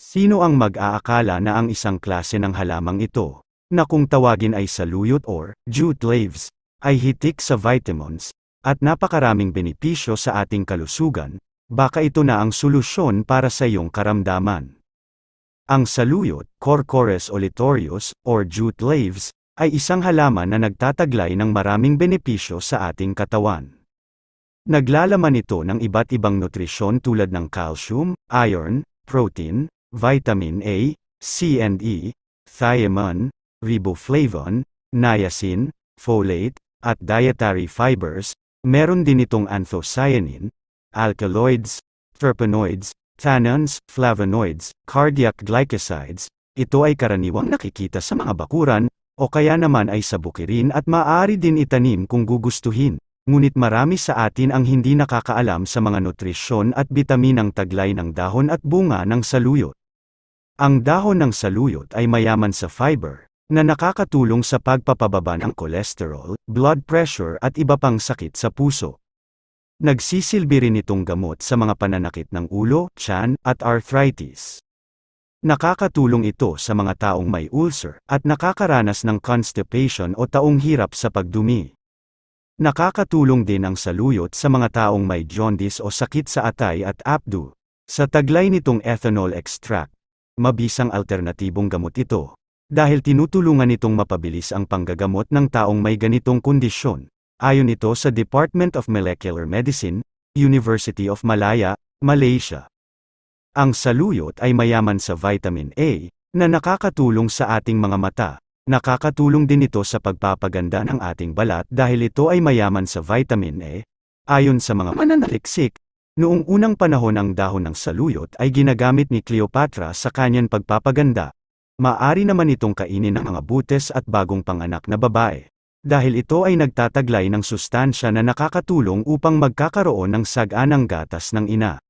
Sino ang mag-aakala na ang isang klase ng halamang ito, na kung tawagin ay saluyot or jute leaves, ay hitik sa vitamins, at napakaraming benepisyo sa ating kalusugan, baka ito na ang solusyon para sa iyong karamdaman. Ang saluyot, Corchorus olitorius, or jute leaves, ay isang halaman na nagtataglay ng maraming benepisyo sa ating katawan. Naglalaman ito ng iba't ibang nutrisyon tulad ng calcium, iron, protein, vitamin A, C and E, thiamine, riboflavin, niacin, folate, at dietary fibers, meron din itong anthocyanin, alkaloids, terpenoids, tannins, flavonoids, cardiac glycosides, ito ay karaniwang nakikita sa mga bakuran, o kaya naman ay sa bukirin at maaari din itanim kung gugustuhin. Ngunit marami sa atin ang hindi nakakaalam sa mga nutrisyon at bitaminang taglay ng dahon at bunga ng saluyot. Ang dahon ng saluyot ay mayaman sa fiber, na nakakatulong sa pagpapababa ng kolesterol, blood pressure at iba pang sakit sa puso. Nagsisilbi rin itong gamot sa mga pananakit ng ulo, tiyan, at arthritis. Nakakatulong ito sa mga taong may ulcer at nakakaranas ng constipation o taong hirap sa pagdumi. Nakakatulong din ang saluyot sa mga taong may jaundice o sakit sa atay at apdu. Sa taglay nitong ethanol extract, mabisang alternatibong gamot ito. Dahil tinutulungan itong mapabilis ang panggagamot ng taong may ganitong kondisyon. Ayon ito sa Department of Molecular Medicine, University of Malaya, Malaysia. Ang saluyot ay mayaman sa vitamin A, na nakakatulong sa ating mga mata. Nakakatulong din ito sa pagpapaganda ng ating balat dahil ito ay mayaman sa vitamin A. Ayon sa mga mananaliksik, Noong unang panahon ang dahon ng saluyot ay ginagamit ni Cleopatra sa kanyang pagpapaganda. Maari naman itong kainin ng mga butes at bagong panganak na babae. Dahil ito ay nagtataglay ng sustansya na nakakatulong upang magkakaroon ng saganang gatas ng ina.